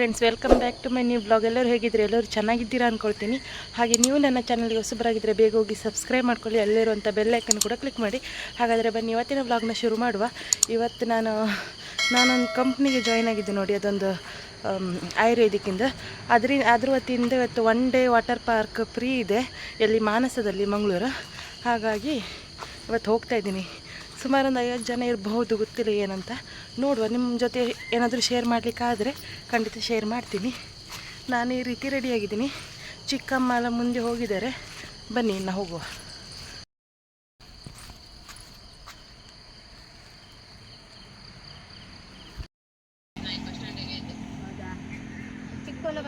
Friends welcome back to my new blog ಎಲ್ಲರೂ ಹೇಗಿದ್ದರೆ? ಎಲ್ಲರೂ ಚೆನ್ನಾಗಿದ್ದೀರಾ ಅಂದ್ಕೊಳ್ತೀನಿ ಹಾಗೆ ನೀವು ನನ್ನ ಚಾನಲ್ಗೆ ಹೊಸಬರಾಗಿದ್ದರೆ ಬೇಗ ಹೋಗಿ ಸಬ್ಸ್ಕ್ರೈಬ್ ಮಾಡ್ಕೊಳ್ಳಿ. ಅಲ್ಲಿರುವಂಥ ಬೆಲ್ಲೈಕನ್ ಕೂಡ ಕ್ಲಿಕ್ ಮಾಡಿ. ಹಾಗಾದರೆ ಬನ್ನಿ, ಇವತ್ತಿನ ಬ್ಲಾಗ್ನ ಶುರು ಮಾಡುವ. ಇವತ್ತು ನಾನು, ನಾನೊಂದು ಕಂಪ್ನಿಗೆ ಜಾಯ್ನ್ ಆಗಿದ್ದೆ ನೋಡಿ, ಅದೊಂದು ಆಯುರ್ವೇದಿಕ್ಕಿಂದ. ಅದರಿಂದ ಅದ್ರ ವತಿಯಿಂದ ಇವತ್ತು one day water park free ಇದೆ. ಎಲ್ಲಿ ಮಾನಸದಲ್ಲಿ, ಮಂಗಳೂರು. ಹಾಗಾಗಿ ಇವತ್ತು ಹೋಗ್ತಾ ಇದ್ದೀನಿ. ಸುಮಾರು ಒಂದು ಐವತ್ತು ಜನ ಇರಬಹುದು ಗೊತ್ತಿಲ್ಲ ಏನಂತ. ನೋಡುವ ನಿಮ್ಮ ಜೊತೆ ಏನಾದರೂ ಶೇರ್ ಮಾಡಲಿಕ್ಕಾದರೆ ಖಂಡಿತ ಶೇರ್ ಮಾಡ್ತೀನಿ. ನಾನು ಈ ರೀತಿ ರೆಡಿಯಾಗಿದ್ದೀನಿ ಚಿಕ್ಕಮ್ಮ ಎಲ್ಲ ಮುಂದೆ ಹೋಗಿದ್ದಾರೆ. ಬನ್ನಿ ಇನ್ನು ಹೋಗುವ. ಚಿಕ್ಕೋಲ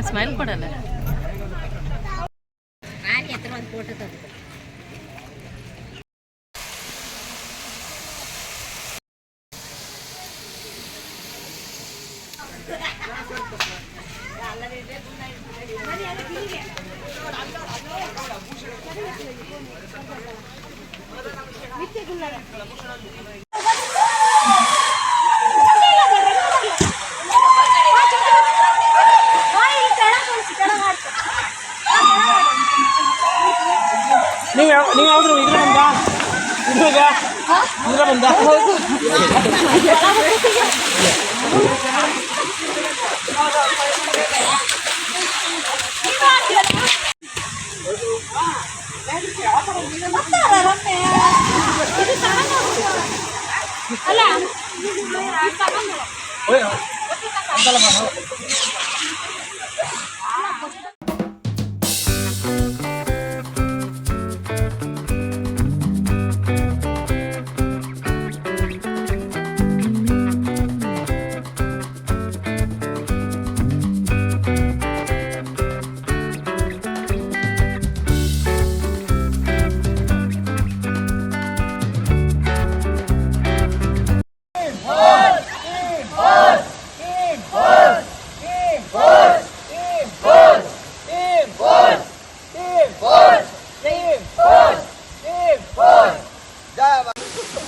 ಸ್ಮೈಲ್ ಕೊಡಲ್ಲ ರಾಣಿ ಹತ್ರ ಒಂದು ಫೋಟೋ ತೆಗೆದು ನೀವು ಯಾವ ನೀವು ಯಾವ್ದು ಇದ್ರ ಬಂದ ಇದ್ರಾಗ ಇದ್ರ ಬಂದ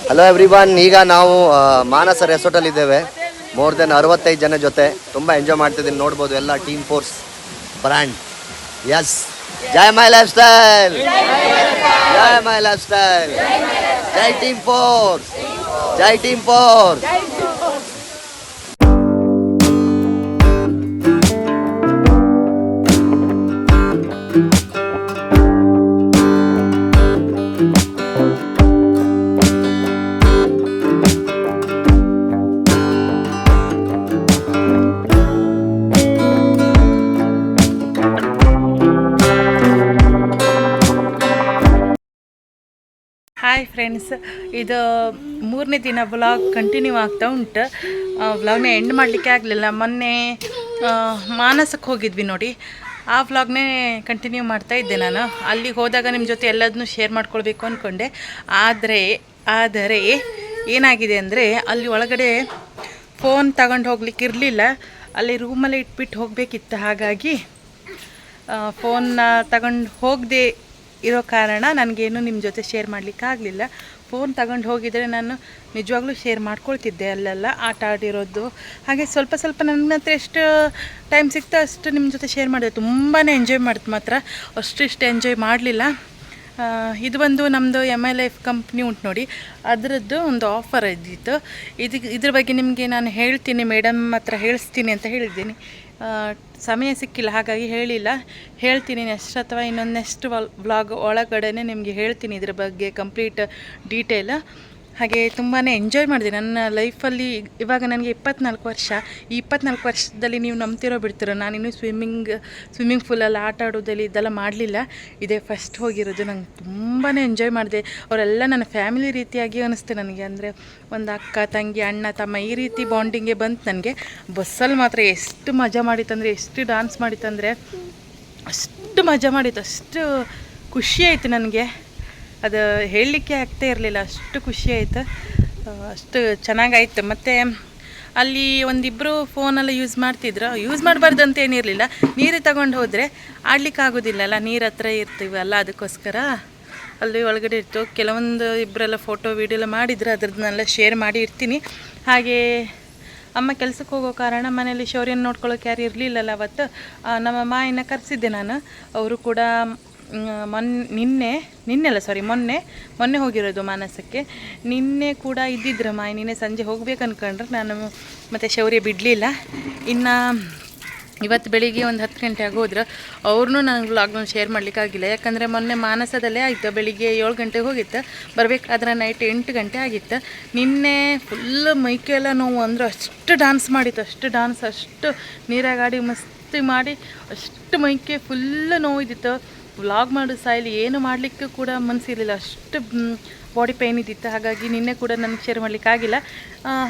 ಓಯ್ ಎವ್ರಿ ಒನ್ ಹಲೋ ಎವ್ರಿವನ್ ಈಗ ನಾವು ಮಾನಸ ರೆಸಾರ್ಟಲ್ಲಿ ಇದ್ದೇವೆ. ಮೋರ್ ದೆನ್ ಅರವತ್ತೈದು ಜನ ಜೊತೆ. ತುಂಬ ಎಂಜಾಯ್ ಮಾಡ್ತಿದ್ದೀನಿ. ನೋಡ್ಬೋದು ಎಲ್ಲ ಟೀಮ್ ಫೋರ್ಸ್ ಬ್ರ್ಯಾಂಡ್ ಎಸ್ ಜೈ ಮೈ ಲೈಫ್ ಸ್ಟೈಲ್ ಜೈ ಮೈ ಲೈಫ್ ಸ್ಟೈಲ್ ಜೈ ಟೀಮ್ ಫೋರ್ಸ್ ಜೈ ಟೀಮ್ ಫೋರ್ಸ್ ಹಾಯ್ ಫ್ರೆಂಡ್ಸ್ ಇದು ಮೂರನೇ ದಿನ ವ್ಲಾಗ್ ಕಂಟಿನ್ಯೂ ಆಗ್ತಾ ಉಂಟು. ವ್ಲಾಗ್ನ ಎಂಡ್ ಮಾಡಲಿಕ್ಕೆ ಆಗಲಿಲ್ಲ. ಮೊನ್ನೆ ಮಾನಸಕ್ಕೆ ಹೋಗಿದ್ವಿ ನೋಡಿ. ಆ ವ್ಲಾಗ್ನೇ ಕಂಟಿನ್ಯೂ ಮಾಡ್ತಾ ಇದ್ದೆ ನಾನು. ಅಲ್ಲಿಗೆ ಹೋದಾಗ ನಿಮ್ಮ ಜೊತೆ ಎಲ್ಲದನ್ನೂ ಶೇರ್ ಮಾಡ್ಕೊಳ್ಬೇಕು ಅಂದ್ಕೊಂಡೆ ಆದರೆ ಆದರೆ ಏನಾಗಿದೆ ಅಂದರೆ, ಅಲ್ಲಿ ಒಳಗಡೆ ಫೋನ್ ತಗೊಂಡು ಹೋಗ್ಲಿಕ್ಕೆ ಇರಲಿಲ್ಲ. ಅಲ್ಲಿ ರೂಮಲ್ಲೇ ಇಟ್ಬಿಟ್ಟು ಹೋಗಬೇಕಿತ್ತು. ಹಾಗಾಗಿ ಫೋನ್ನ ತಗೊಂಡು ಹೋಗದೆ ಇರೋ ಕಾರಣ ನನಗೇನು ನಿಮ್ಮ ಜೊತೆ ಶೇರ್ ಮಾಡಲಿಕ್ಕೆ ಆಗಲಿಲ್ಲ ಫೋನ್ ತಗೊಂಡು ಹೋಗಿದರೆ ನಾನು ನಿಜವಾಗ್ಲೂ ಶೇರ್ ಮಾಡ್ಕೊಳ್ತಿದ್ದೆ ಅಲ್ಲೆಲ್ಲ, ಆಟ ಆಡಿರೋದು. ಹಾಗೆ ಸ್ವಲ್ಪ ಸ್ವಲ್ಪ ನನ್ನ ಹತ್ರ ಎಷ್ಟು ಟೈಮ್ ಸಿಗ್ತೋ ಅಷ್ಟು ನಿಮ್ಮ ಜೊತೆ ಶೇರ್ ಮಾಡಿದೆ. ತುಂಬಾ ಎಂಜಾಯ್ ಮಾಡಿದ್ ಮಾತ್ರ. ಅಷ್ಟು ಇಷ್ಟು ಎಂಜಾಯ್ ಮಾಡಲಿಲ್ಲ. ಇದು ಬಂದು ನಮ್ಮದು ಎಂ ಎಲ್ ಎಫ್ ಕಂಪ್ನಿ ಉಂಟು ನೋಡಿ. ಅದರದ್ದು ಒಂದು ಆಫರ್ ಇದ್ದಿತ್ತು. ಇದಕ್ಕೆ ಇದ್ರ ಬಗ್ಗೆ ನಿಮಗೆ ನಾನು ಹೇಳ್ತೀನಿ ಮೇಡಮ್ ಹತ್ರ ಹೇಳಿಸ್ತೀನಿ ಅಂತ ಹೇಳಿದ್ದೀನಿ. ಸಮಯ ಸಿಕ್ಕಿಲ್ಲ, ಹಾಗಾಗಿ ಹೇಳಿಲ್ಲ. ಹೇಳ್ತೀನಿ ನೆಕ್ಸ್ಟ್ ಅಥವಾ ಇನ್ನೊಂದು ನೆಕ್ಸ್ಟ್ ವ್ಲಾಗ್ ಒಳಗಡೆ ನಿಮಗೆ ಹೇಳ್ತೀನಿ ಇದ್ರ ಬಗ್ಗೆ ಕಂಪ್ಲೀಟ್ ಡೀಟೇಲ್ ಹಾಗೆ ತುಂಬಾ ಎಂಜಾಯ್ ಮಾಡಿದೆ. ನನ್ನ ಲೈಫಲ್ಲಿ ಇವಾಗ ನನಗೆ ಇಪ್ಪತ್ನಾಲ್ಕು ವರ್ಷ. ಈ ಇಪ್ಪತ್ನಾಲ್ಕು ವರ್ಷದಲ್ಲಿ ನೀವು ನಂಬ್ತಿರೋ ಬಿಡ್ತಿರೋ. ನಾನಿನ್ನೂ ಸ್ವಿಮ್ಮಿಂಗ್ ಸ್ವಿಮ್ಮಿಂಗ್ ಫೂಲಲ್ಲಿ ಆಟ ಆಡೋದಲ್ಲಿ ಇದೆಲ್ಲ ಮಾಡಲಿಲ್ಲ. ಇದೇ ಫಸ್ಟ್ ಹೋಗಿರೋದು. ನಂಗೆ ತುಂಬಾ ಎಂಜಾಯ್ ಮಾಡಿದೆ. ಅವರೆಲ್ಲ ನನ್ನ ಫ್ಯಾಮಿಲಿ ರೀತಿಯಾಗಿ ಅನಿಸ್ತು ನನಗೆ. ಅಂದರೆ ಒಂದು ಅಕ್ಕ, ತಂಗಿ, ಅಣ್ಣ, ತಮ್ಮ ಈ ರೀತಿ ಬಾಂಡಿಂಗೆ ಬಂತು ನನಗೆ. ಬಸ್ಸಲ್ಲಿ ಮಾತ್ರ ಎಷ್ಟು ಮಜಾ ಮಾಡಿತ್ತಂದರೆ ಎಷ್ಟು ಡಾನ್ಸ್ ಮಾಡಿತ್ತಂದರೆ ಅಷ್ಟು ಮಜಾ ಮಾಡಿತ್ತು. ಅಷ್ಟು ಖುಷಿ ಆಯಿತು ನನಗೆ. ಅದು ಹೇಳಲಿಕ್ಕೆ ಆಗ್ತಾ ಇರಲಿಲ್ಲ, ಅಷ್ಟು ಖುಷಿ ಆಯಿತು. ಅಷ್ಟು ಚೆನ್ನಾಗಾಯ್ತು. ಮತ್ತು ಅಲ್ಲಿ ಒಂದಿಬ್ಬರು ಫೋನೆಲ್ಲ ಯೂಸ್ ಮಾಡ್ತಿದ್ರು. ಯೂಸ್ ಮಾಡಬಾರ್ದು ಅಂತ ಏನಿರಲಿಲ್ಲ. ನೀರು ತಗೊಂಡು ಹೋದರೆ ಆಡ್ಲಿಕ್ಕೆ ಆಗೋದಿಲ್ಲಲ್ಲ ನೀರು ಹತ್ರ ಇರ್ತೀವಲ್ಲ ಅದಕ್ಕೋಸ್ಕರ ಅಲ್ಲಿ ಒಳಗಡೆ ಇತ್ತು. ಕೆಲವೊಂದು ಇಬ್ಬರೆಲ್ಲ ಫೋಟೋ ವೀಡಿಯೋ ಎಲ್ಲ ಮಾಡಿದ್ರು ಅದ್ರದ್ದನ್ನೆಲ್ಲ ಶೇರ್ ಮಾಡಿ ಇರ್ತೀನಿ. ಹಾಗೆ ಅಮ್ಮ ಕೆಲಸಕ್ಕೆ ಹೋಗೋ ಕಾರಣ ಮನೇಲಿ ಶೌರ್ಯನ ನೋಡ್ಕೊಳ್ಳೋಕೆ ಯಾರು ಇರಲಿಲ್ಲಲ್ಲ ಅವತ್ತು. ನಮ್ಮ ಮಾಯನ್ನ ಕರೆಸಿದ್ದೆ ನಾನು. ಅವರು ಕೂಡ ಮೊನ್, ನಿನ್ನೆ ನಿನ್ನೆ ಅಲ್ಲ ಸಾರಿ ಮೊನ್ನೆ ಮೊನ್ನೆ ಹೋಗಿರೋದು ಮಾನಸಕ್ಕೆ. ನಿನ್ನೆ ಕೂಡ ಇದ್ದಿದ್ರು ಮಾಯ, ನಿನ್ನೆ ಸಂಜೆ ಹೋಗ್ಬೇಕು ಅಂದ್ಕೊಂಡ್ರೆ ನಾನು ಮತ್ತು ಶೌರ್ಯ ಬಿಡಲಿಲ್ಲ. ಇನ್ನು ಇವತ್ತು ಬೆಳಿಗ್ಗೆ ಒಂದು ಹತ್ತು ಗಂಟೆ ಆಗೋದ್ರೆ ಅವ್ರನ್ನೂ ನನಗೆ ಲಾಕ್ಡೌನ್ ಶೇರ್ ಮಾಡಲಿಕ್ಕಾಗಿಲ್ಲ. ಯಾಕಂದರೆ ಮೊನ್ನೆ ಮಾನಸದಲ್ಲೇ ಆಯಿತು. ಬೆಳಿಗ್ಗೆ ಏಳು ಗಂಟೆಗೆ ಹೋಗಿತ್ತು. ಬರಬೇಕಾದ್ರೆ ನೈಟ್ ಎಂಟು ಗಂಟೆ ಆಗಿತ್ತು. ನಿನ್ನೆ ಫುಲ್ ಮೈಕೆಲ್ಲ ನೋವು. ಅಂದ್ರೆ ಅಷ್ಟು ಡಾನ್ಸ್ ಮಾಡಿತ್ತು. ಅಷ್ಟು ಡಾನ್ಸ್ ಅಷ್ಟು ನೀರಾಗಾಡಿ ಮಸ್ತಿ ಮಾಡಿ, ಅಷ್ಟು ಮೈಕೆ ಫುಲ್ ನೋವಿದ್ದಿತ್ತು. ವ್ಲಾಗ್ ಮಾಡೋ ಸ್ಟೈಲ್ ಏನು ಮಾಡಲಿಕ್ಕೂ ಕೂಡ ಮನಸ್ಸಿರಲಿಲ್ಲ ಅಷ್ಟು ಬಾಡಿ ಪೇಯ್ನ್ ಇದ್ದಿತ್ತು. ಹಾಗಾಗಿ ನಿನ್ನೆ ಕೂಡ ನನಗೆ ಶೇರ್ ಮಾಡಲಿಕ್ಕಾಗಿಲ್ಲ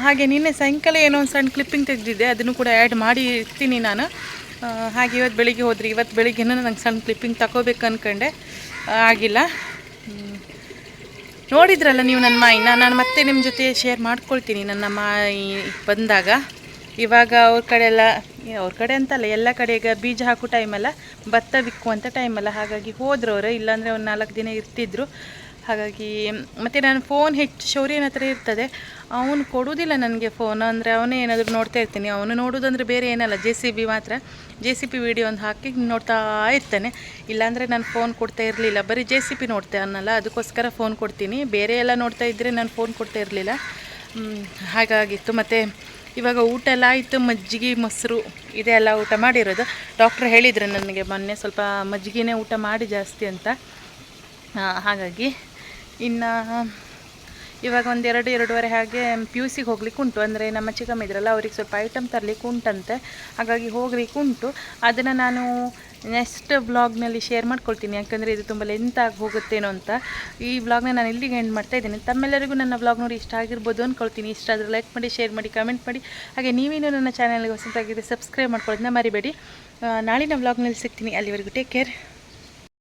ಹಾಗೆ ನಿನ್ನೆ ಸಾಯಂಕಾಲ ಏನೋ ಒಂದು ಸಣ್ಣ ಕ್ಲಿಪ್ಪಿಂಗ್ ತೆಗೆದಿದ್ದೆ. ಅದನ್ನು ಕೂಡ ಆ್ಯಡ್ ಮಾಡಿ ಇರ್ತೀನಿ ನಾನು. ಹಾಗೆ ಇವತ್ತು ಬೆಳಿಗ್ಗೆ ಹೋದ್ರಿ. ಇವತ್ತು ಬೆಳಿಗ್ಗೆನೂ ನಂಗೆ ಸಣ್ಣ ಕ್ಲಿಪ್ಪಿಂಗ್ ತಗೋಬೇಕು ಅಂದ್ಕೊಂಡೆ ಆಗಿಲ್ಲ. ನೋಡಿದ್ರಲ್ಲ ನೀವು ನನ್ನ ಮಾಯಿನ ನಾನು ಮತ್ತೆ ನಿಮ್ಮ ಜೊತೆ ಶೇರ್ ಮಾಡ್ಕೊಳ್ತೀನಿ. ನನ್ನ ಮಾಯಿ ಬಂದಾಗ. ಇವಾಗ ಅವ್ರ ಕಡೆ ಎಲ್ಲ ಅವ್ರ ಕಡೆ ಅಂತಲ್ಲ, ಎಲ್ಲ ಕಡೆ ಈಗ ಬೀಜ ಹಾಕೋ ಟೈಮಲ್ಲ ಭತ್ತ ಬಿಕ್ಕುವಂಥ ಟೈಮಲ್ಲ ಹಾಗಾಗಿ ಹೋದ್ರು ಅವರು ಇಲ್ಲಾಂದರೆ ಒಂದು ನಾಲ್ಕು ದಿನ ಇರ್ತಿದ್ರು. ಹಾಗಾಗಿ, ಮತ್ತು ನಾನು ಫೋನ್ ಹೆಚ್ಚು, ಶೌರ್ಯನ ಹತ್ರ ಇರ್ತದೆ. ಅವನು ಕೊಡುವುದಿಲ್ಲ ನನಗೆ ಫೋನ್ ಅಂದರೆ ಅವನೇ ಏನಾದರೂ ನೋಡ್ತಾ ಇರ್ತೀನಿ. ಅವನು ನೋಡೋದಂದ್ರೆ ಬೇರೆ ಏನಲ್ಲ ಜೆ ಸಿ ಬಿ ಮಾತ್ರ. ಜೆ ಸಿ ಪಿ ವಿಡಿಯೋ ಒಂದು ಹಾಕಿ ನೋಡ್ತಾ ಇರ್ತಾನೆ. ಇಲ್ಲಾಂದರೆ ನಾನು ಫೋನ್ ಕೊಡ್ತಾ ಇರಲಿಲ್ಲ. ಬರೀ ಜೆ ಸಿ ಪಿ ನೋಡ್ತಾ ಅನ್ನಲ್ಲ, ಅದಕ್ಕೋಸ್ಕರ ಫೋನ್ ಕೊಡ್ತೀನಿ. ಬೇರೆ ಎಲ್ಲ ನೋಡ್ತಾ ಇದ್ದರೆ ನಾನು ಫೋನ್ ಕೊಡ್ತಾ ಇರಲಿಲ್ಲ. ಹಾಗಾಗಿತ್ತು. ಮತ್ತು ಇವಾಗ ಊಟ ಎಲ್ಲ ಆಯಿತು, ಮಜ್ಜಿಗೆ, ಮೊಸರು, ಇದೆಲ್ಲ ಊಟ ಮಾಡಿರೋದು. ಡಾಕ್ಟ್ರ್ ಹೇಳಿದರು ನನಗೆ ಮೊನ್ನೆ ಸ್ವಲ್ಪ ಮಜ್ಜಿಗೆನೇ ಊಟ ಮಾಡಿ ಜಾಸ್ತಿ ಅಂತ. ಹಾಗಾಗಿ ಇನ್ನು ಇವಾಗ ಒಂದು ಎರಡು, ಎರಡೂವರೆ ಹಾಗೆ ಪಿ ಯು ಸಿಗೆ ಹೋಗ್ಲಿಕ್ಕೆ ಉಂಟು. ಅಂದರೆ ನಮ್ಮ ಚಿಕ್ಕಮ್ಮ ಇದ್ರಲ್ಲ, ಅವ್ರಿಗೆ ಸ್ವಲ್ಪ ಐಟಮ್ ತರಲಿಕ್ಕೆ ಉಂಟಂತೆ. ಹಾಗಾಗಿ ಹೋಗ್ಲಿಕ್ಕೆ ಉಂಟು. ಅದನ್ನು ನಾನು ನೆಕ್ಸ್ಟ್ ಬ್ಲಾಗ್ನಲ್ಲಿ ಶೇರ್ ಮಾಡ್ಕೊಳ್ತೀನಿ, ಯಾಕಂದರೆ ಇದು ತುಂಬ ಲೆಂತ್ ಆಗಿ ಹೋಗುತ್ತೇನೋ ಅಂತ. ಈ ಬ್ಲಾಗ್ನ ನಾನು ಇಲ್ಲಿಗೆ ಎಂಡ್ ಮಾಡ್ತಾ ಇದ್ದೀನಿ. ತಮ್ಮೆಲ್ಲರಿಗೂ ನನ್ನ ಬ್ಲಾಗ್ ನೋಡಿ ಇಷ್ಟ ಆಗಿರ್ಬೋದು ಅಂದ್ಕೊಳ್ತೀನಿ ಇಷ್ಟ ಆದರೆ ಲೈಕ್ ಮಾಡಿ ಶೇರ್ ಮಾಡಿ ಕಮೆಂಟ್ ಮಾಡಿ. ಹಾಗೆ ನೀವೇನು ನನ್ನ ಚಾನಲ್ಗೆ ಹೊಸದಾಗಿದೆ ಸಬ್ಸ್ಕ್ರೈಬ್ ಮಾಡ್ಕೊಳ್ಳೋದನ್ನ ಮರಿಬೇಡಿ. ನಾಳಿನ ಬ್ಲಾಗ್ನಲ್ಲಿ ಸಿಗ್ತೀನಿ. ಅಲ್ಲಿವರೆಗೂ ಟೇಕ್ ಕೇರ್